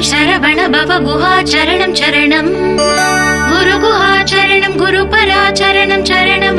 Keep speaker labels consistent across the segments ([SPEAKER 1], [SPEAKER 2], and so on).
[SPEAKER 1] ஸ்கந்தாச்சரணம் சரவண பவ குஹாச்சரணம் சரணம் குரு குஹாச்சரணம் குரு பராச்சரணம் சரணம்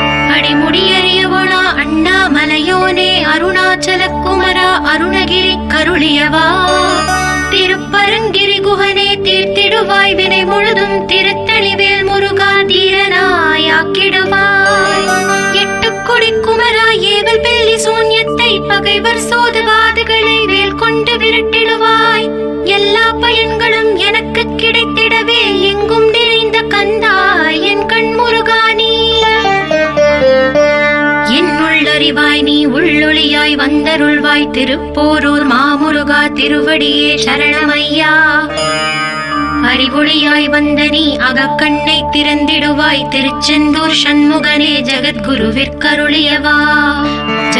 [SPEAKER 1] அடிமுடியறியவளா அண்ணாமலையோனே அருணாச்சல குமரா அருணகிரி கருளியவா. திருப்பரங்கிரி குகனே தீர்த்திடுவாய் வினை முழுதும் திருத்தணிவேல் முருகா தீரனாயாக்கிடுவாய் எட்டுக்குடி குமரா ஏவல் பெல்லி சூன்யத்தை பகைவர் சோதவாதுகளை வேல் கொண்டு விரட்டிடுவாய். எல்லா பயன்களும் எனக்கு கிடைத்திடவே எங்கும் நிறைந்த கந்தா என் கண் அறிவாய் நீ உள்ளொளியாய் வந்தருள்வாய். திருப்போரூர் மாமுருகா திருவடியே சரணமையா. அறிவொளியாய் வந்த நீ அகக்கண்ணை திறந்திடுவாய். திருச்செந்தூர் சண்முகனே ஜெகத்குருவிற்கருளியவா.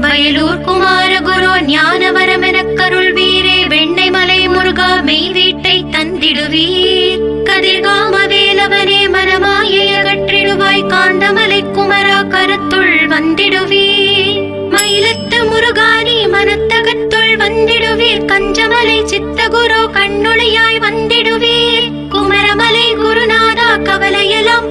[SPEAKER 1] வயலூர் குமார குரு ஞானவரமெனக் கருள் வீரே வெண்ணை மலை முருகா மெய் வீட்டை தந்திடுவீர். கதிர்காம வேலவனே மனமாயை அகற்றிடுவாய் காந்தமலை குமரா கருத்துள் வந்திடுவீர். மயிலத்து முருகானி மனத்தகத்துள் வந்திடுவீர். கஞ்சமலை சித்தகுரு கண்ணுளியாய் வந்திடுவீர். குமரமலை குருநாதா கவலையெல்லாம்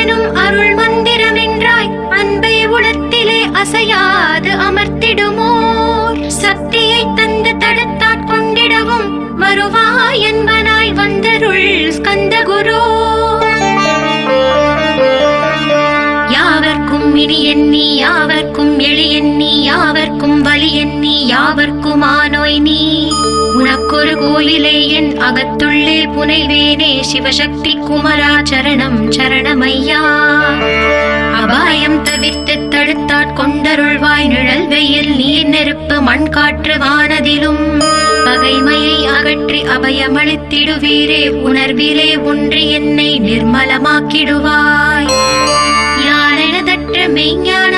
[SPEAKER 1] எளியெண்ணி எண்ணி யாவர்க்கும் வலி எண்ணி யாவர்க்கும் ஆனோய் நீ. உனக்கொரு கோயிலே என் அகத்துள்ளே புனைவேனே சிவசக்தி குமரா சரணம் சரணமையா. அபாயம் தவிர்த்து தடுத்தாற் கொண்டருள்வாய் நிழல் வெயில் நீர் நெருப்பு மண் காற்று வானதிலும். பகைமையை அகற்றி அபயமளித்திடுவீரே உணர்விலே ஒன்றி என்னை நிர்மலமாக்கிடுவாய். யாரெனதற்ற மெய்ஞான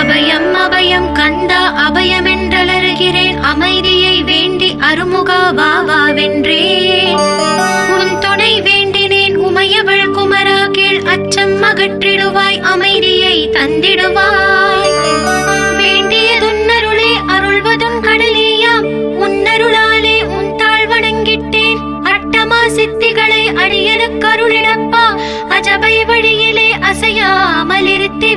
[SPEAKER 1] அபயம் அபயம் கண்டா அபயமென்றலருகிறேன். அமைதியை வேண்டி அருமுகா வா வா வென்றேன். உன் துணை வேண்டினேன் உமையவள் குமரா கீழ் அச்சம் அகற்றிடுவாய் அமைதியை தந்திடுவாய். வேண்டியதுன்னருளே அருள்வதும் கடலேயாம். உன்னருளாலே உன் தாழ் வணங்கிட்டேன். அட்டமா சித்திகளை அடியனுக்கு அருளிடப்பா அஜபை வழியிலே அசையாமல் இருத்தி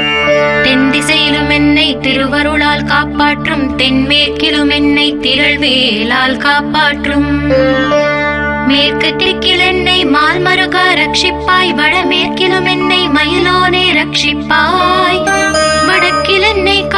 [SPEAKER 1] தென் திசையிலும் என்னை திருவருளால் காப்பாற்றும் தென்மேற்கிலும் என்னை திரள்வேலால் காப்பாற்றும். மேற்கு திக்கில் என்னை மால்மருகா ரட்சிப்பாய் வடமேற்கிலும் என்னை மயிலோனே ரட்சிப்பாய்.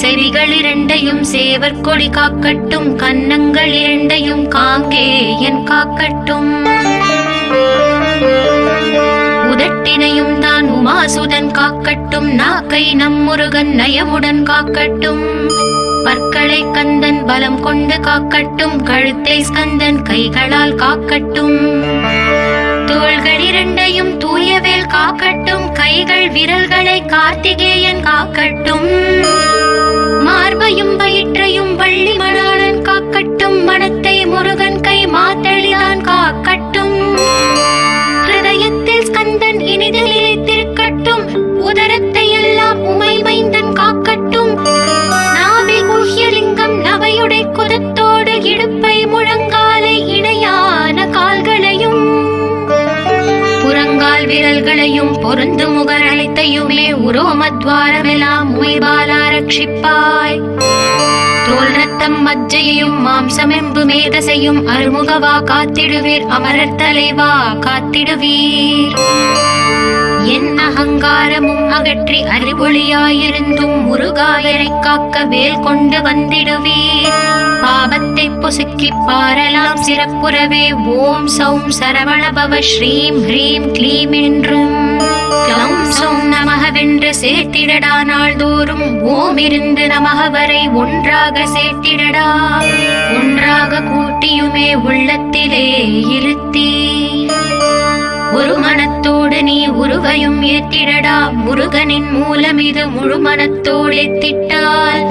[SPEAKER 1] செவிகள் இரண்டையும் சேவர் கொடி காக்கட்டும் கன்னங்கள் இரண்டையும் காங்கேயன் காக்கட்டும். உதட்டினையும் தான் உமாசுதன் காக்கட்டும் நாக்கை நம் முருகன் நயமுடன் காக்கட்டும். பற்களை கந்தன் பலம் கொண்டு காக்கட்டும் கழுத்தை ஸ்கந்தன் கைகளால் காக்கட்டும். தோள்கள் இரண்டையும் தூயவேல் காக்கட்டும் கைகள் விரல்களை கார்த்திகேயன் காக்கட்டும். மார்பையும் வயிற்றையும் வள்ளி மணாளன் காக்கட்டும். மனத்தை முருகன் கை மாத்தளிதான் காக்கட்டும். ஹிருதயத்தில் ஸ்கந்தன் இனிதில் இழைத்து ரோமத்வாரமெல்லாம் உமைபாலா ரட்சிப்பாய். தோல் ரத்தம் மஜ்ஜையையும் மாம்சமெம்பு மேதசையும் அருமுகவா காத்திடுவீர் அமரர் தலைவா காத்திடுவீர். என் அகங்காரமும் அகற்றி அறிவொளியாயிருந்தும் முருகாயரை காக்க வேல் கொண்டு வந்திடுவீர். பாவத்தை பொசுக்கி பாரலாம் சிறப்புறவே ஓம் சௌம் சரவணபவ ஸ்ரீம் ஹ்ரீம் நமகவென்று சேர்த்திடடா நாள்தோறும். ஓம் இருந்து ஒன்றாக சேர்த்திடடா. ஒன்றாக கூட்டியுமே உள்ளத்திலே இருத்தி ஒரு மனத்தோடு நீ உருவையும் ஏத்திடடா முருகனின் மூலம் இது முழு மனத்தோடு எத்திட்டால்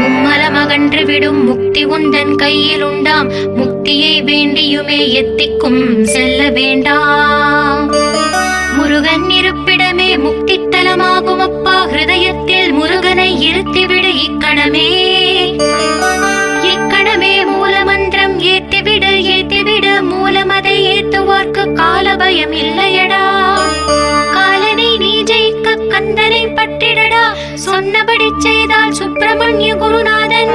[SPEAKER 1] மும்மலமகன்று விடும் முக்தி உந்தன் கையில் உண்டாம். முக்தியை வேண்டியுமே எத்திக்கும் செல்ல வேண்டாம். முருகன் இருப்பிடமே முக்தி ஹிருதயத்தில் முருகனை இருத்திவிடு இக்கணமே. இக்கணமே மூலமந்திரம் ஏத்திவிடு ஏத்திவிடு. மூலமதை ஏத்துவார்க்கு கால பயம் இல்லையடா. காலனை நீ ஜெயிக்க கந்தனை பற்றிடடா. சொன்னபடி செய்தால் சுப்பிரமணிய குருநாதன்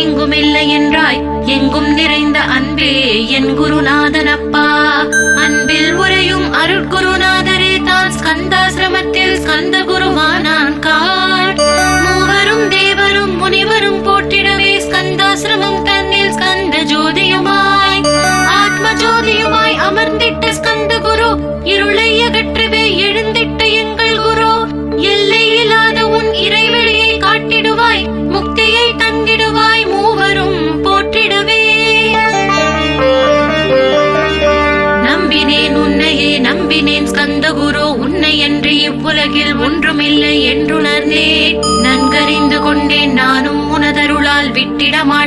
[SPEAKER 1] எங்கும் இல்லை என்றாய். எங்கும் நிறைந்த அன்பே என் குருநாதன் அப்பா அன்பில் உரையும் அருட்குருநாதரே தான் ஸ்கந்தாசிரமத்தில் ஸ்கந்த குருவானான். கா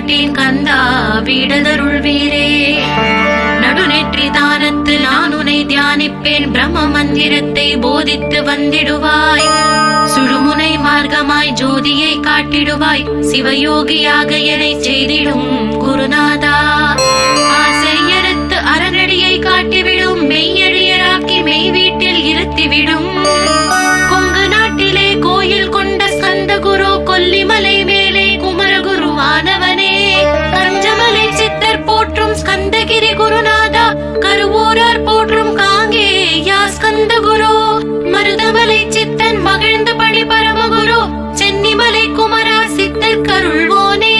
[SPEAKER 1] மாட்டேன் கந்தா வீடதருள் வீரே நடுநெற்றி தானத்து நான் உனை தியானிப்பேன். பிரம்ம மந்திரத்தை போதித்து வந்திடுவாய். சுழுமுனை மார்க்கமாய் ஜோதியை காட்டிடுவாய். சிவயோகியாக என்னை செய்திடும் குருநாதா. ஆசையறுத்து அறநடியை காட்டிவிடும். மெய்யழியராக்கி மெய் வீட்டில் இருத்திவிடும். சிறந்த குரு. மருதமலை சித்தன் மகிழ்ந்து பழி பரமகுரு சென்னிமலை குமரா சித்தர் கருள்வோனே.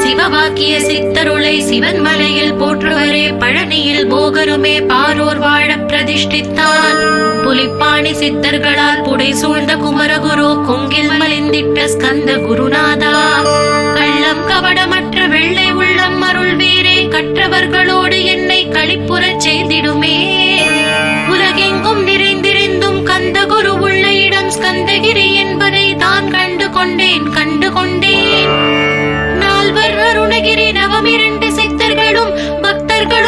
[SPEAKER 1] சிவவாக்கிய சித்தருளை சிவன் மலையில் போற்றுவரே. பழனியில் போகருமே பாரோர் வாழ பிரதிஷ்டித்தான். புலிப்பாணி சித்தர்களால் புடை சூழ்ந்த குமரகுரு கொங்கில் மலிந்திட்ட ஸ்கந்த குருநாதா. கள்ளம் கவடமற்ற வெள்ளை உள்ளம் அருள் வீரே கற்றவர்களோடு என்னை களிப்புறச் செய்திடுமே. இடம் என்பதை தான் கண்டு கொண்டேன் கண்டு கொண்டேன் நால்வர் அருணகிரி நவமிரண்டு சித்தர்களும் பக்தர்களும்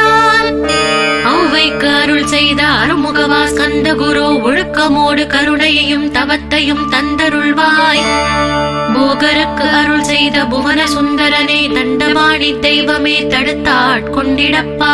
[SPEAKER 1] அருள் செய்த அருமுகவா ஸ்கந்த குரு ஒழுக்கமோடு கருணையையும் தவத்தையும் தந்தருள்வாய். போகருக்கு அருள் செய்த புவன சுந்தரனே தண்டபாணி தெய்வமே தடுத்தாட்கொண்டிடப்பா.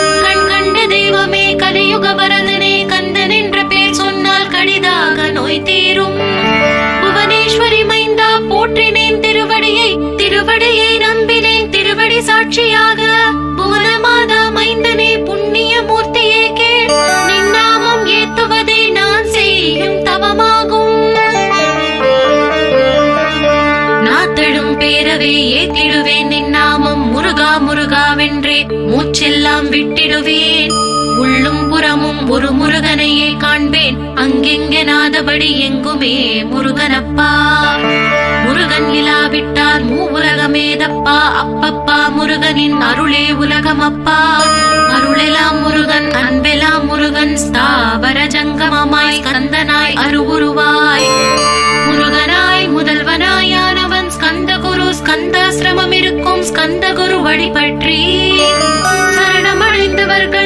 [SPEAKER 1] பேச்செல்லாம் விட்டிடுவேன். உள்ளும் புறமும் ஒரு முருகனையே காண்பேன். அங்கெங்கெனாதபடி எங்குமே முருகனப்பா. முருகன் இலாவிட்டார் மூ உலகமேதப்பா. அப்பப்பா முருகனின் அருளே உலகமப்பா. அருளெல்லாம் முருகன் அன்பெல்லாம் முருகன் ஸ்தாவர ஜங்கமமாய் கந்தனாய் அருவுருவாய். முருகனாய் முதல்வனாயானவன் ஸ்கந்த குரு ஸ்கந்தாசிரமம் இருக்கும் ஸ்கந்த குரு வழிபற்றி பற்றி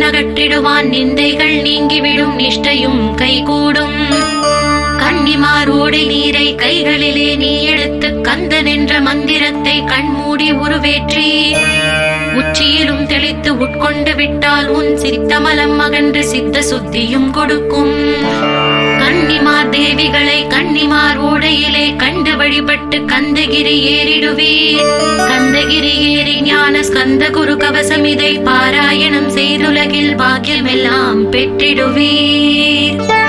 [SPEAKER 1] கண்ணகற்றிடுவான் நிந்தைகள் நீங்கிவிடும் நிஷ்டையும் கைகூடும். கன்னிமார் நீரை கைகளிலே நீ எடுத்து கந்தன் என்ற மந்திரத்தை கண்மூடி உருவேற்றி உச்சியிலும் தெளித்து உட்கொண்டு விட்டால் உன் சித்தமலம் அகன்று சித்த சுத்தியும் கொடுக்கும். கன்னிமார் தேவிகளை கன்னிமார் ஓடையிலே கண்டு வழிபட்டு கந்தகிரி ஏறிடுவீர். கந்தகிரி ஏறி ஞான ஸ்கந்த குரு கவசம் இதை பாராயணம் செய்துலகில் பாக்கியமெல்லாம் பெற்றிடுவீர்.